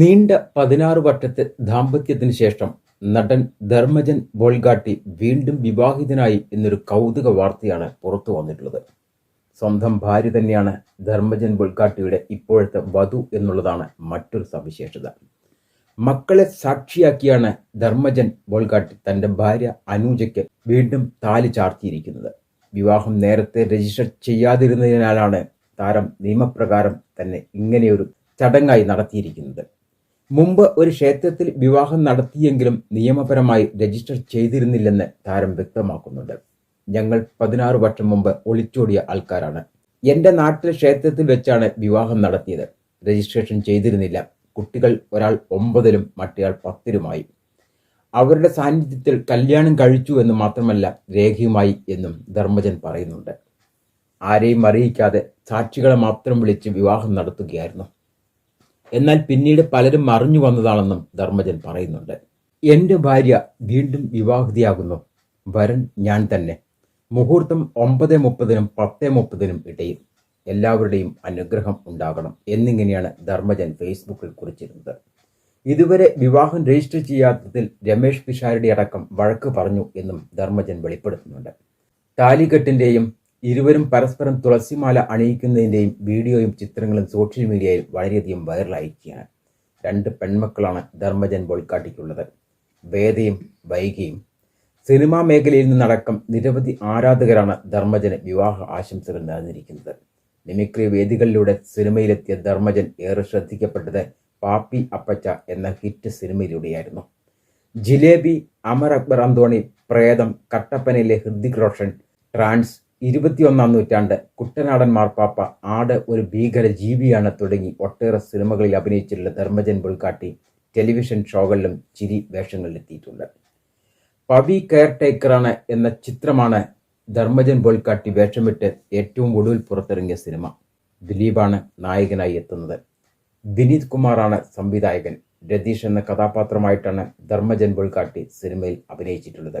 നീണ്ട പതിനാറ് വർഷത്തെ ദാമ്പത്യത്തിന് ശേഷം നടൻ ധർമ്മജൻ ബോൾഗാട്ടി വീണ്ടും വിവാഹിതനായി എന്നൊരു കൗതുക വാർത്തയാണ് പുറത്തു വന്നിട്ടുള്ളത്. സ്വന്തം ഭാര്യ തന്നെയാണ് ധർമ്മജൻ ബോൾഗാട്ടിയുടെ ഇപ്പോഴത്തെ വധു എന്നുള്ളതാണ് മറ്റൊരു സവിശേഷത. മക്കളെ സാക്ഷിയാക്കിയാണ് ധർമ്മജൻ ബോൾഗാട്ടി തന്റെ ഭാര്യ അനൂജയ്ക്ക് വീണ്ടും താലി ചാർത്തിയിരിക്കുന്നത്. വിവാഹം നേരത്തെ രജിസ്റ്റർ ചെയ്യാതിരുന്നതിനാലാണ് താരം നിയമപ്രകാരം തന്നെ ഇങ്ങനെയൊരു ചടങ്ങായി നടത്തിയിരിക്കുന്നത്. മുമ്പ് ഒരു ക്ഷേത്രത്തിൽ വിവാഹം നടത്തിയെങ്കിലും നിയമപരമായി രജിസ്റ്റർ ചെയ്തിരുന്നില്ലെന്ന് താരം വ്യക്തമാക്കുന്നുണ്ട്. ഞങ്ങൾ പതിനാറ് വർഷം മുമ്പ് ഒളിച്ചോടിയ ആൾക്കാരാണ്. എന്റെ നാട്ടിലെ ക്ഷേത്രത്തിൽ വെച്ചാണ് വിവാഹം നടത്തിയത്. രജിസ്ട്രേഷൻ ചെയ്തിരുന്നില്ല. കുട്ടികൾ ഒരാൾ ഒമ്പതിലും മറ്റേയാൾ പത്തിലുമായി. അവരുടെ സാന്നിധ്യത്തിൽ കല്യാണം കഴിച്ചു എന്ന് മാത്രമല്ല രേഖയുമായി എന്നും ധർമ്മജൻ പറയുന്നുണ്ട്. ആരെയും അറിയിക്കാതെ സാക്ഷികളെ മാത്രം വിളിച്ച് വിവാഹം നടത്തുകയായിരുന്നു. എന്നാൽ പിന്നീട് പലരും മറിഞ്ഞു വന്നതാണെന്നും ധർമ്മജൻ പറയുന്നുണ്ട്. എന്റെ ഭാര്യ വീണ്ടും വിവാഹിതയാകുന്നു. വരൻ ഞാൻ തന്നെ. മുഹൂർത്തം ഒമ്പത് മുപ്പതിനും പത്ത് മുപ്പതിനും ഇടയിൽ എല്ലാവരുടെയും അനുഗ്രഹം ഉണ്ടാകണം എന്നിങ്ങനെയാണ് ധർമ്മജൻ ഫേസ്ബുക്കിൽ കുറിച്ചിരുന്നത്. ഇതുവരെ വിവാഹം രജിസ്റ്റർ ചെയ്യാത്തതിൽ രമേഷ് പിഷാരുടെ അടക്കം വഴക്ക് പറഞ്ഞു എന്നും ധർമ്മജൻ വെളിപ്പെടുത്തുന്നുണ്ട്. താലികെട്ടിന്റെയും ഇരുവരും പരസ്പരം തുളസിമാല അണിയിക്കുന്നതിന്റെയും വീഡിയോയും ചിത്രങ്ങളും സോഷ്യൽ മീഡിയയിൽ വളരെയധികം വൈറലായിരിക്കുകയാണ് രണ്ട് പെൺമക്കളാണ് ധർമ്മജൻ ബോൾക്കാട്ടിക്കുള്ളത് വേദയും വൈകിയും. സിനിമാ മേഖലയിൽ നിന്നടക്കം നിരവധി ആരാധകരാണ് ധർമ്മജന് വിവാഹ ആശംസകൾ നേർന്നിരിക്കുന്നത്. മിമിക്രി വേദികളിലൂടെ സിനിമയിലെത്തിയ ധർമ്മജൻ ഏറെ ശ്രദ്ധിക്കപ്പെട്ടത് പാപ്പി അപ്പച്ച എന്ന ഹിറ്റ് സിനിമയിലൂടെയായിരുന്നു. ജിലേബി അമർ അക്ബർ അന്തോണി പ്രേതം കട്ടപ്പനയിലെ ഹൃദിക് റോഷൻ ട്രാൻസ് ഇരുപത്തിയൊന്നാം നൂറ്റാണ്ട് കുട്ടനാടൻ മാർപ്പാപ്പ ആട് ഒരു ഭീകര ജീവിയാണ് തുടങ്ങി ഒട്ടേറെ സിനിമകളിൽ അഭിനയിച്ചിട്ടുള്ള ധർമ്മജൻ പുൽക്കാട്ടി ടെലിവിഷൻ ഷോകളിലും ചിരി വേഷങ്ങളിലെത്തിയിട്ടുണ്ട്. പവി കെയർ ടേക്കറാണ് എന്ന ചിത്രമാണ് ധർമ്മജൻ ബോൾക്കാട്ടി വേഷമിട്ട് ഏറ്റവും ഒടുവിൽ പുറത്തിറങ്ങിയ സിനിമ. ദിലീപാണ് നായകനായി എത്തുന്നത്. വിനീത് കുമാറാണ് സംവിധായകൻ. രതീഷ് എന്ന കഥാപാത്രമായിട്ടാണ് ധർമ്മജൻ ബോൾക്കാട്ടി സിനിമയിൽ അഭിനയിച്ചിട്ടുള്ളത്.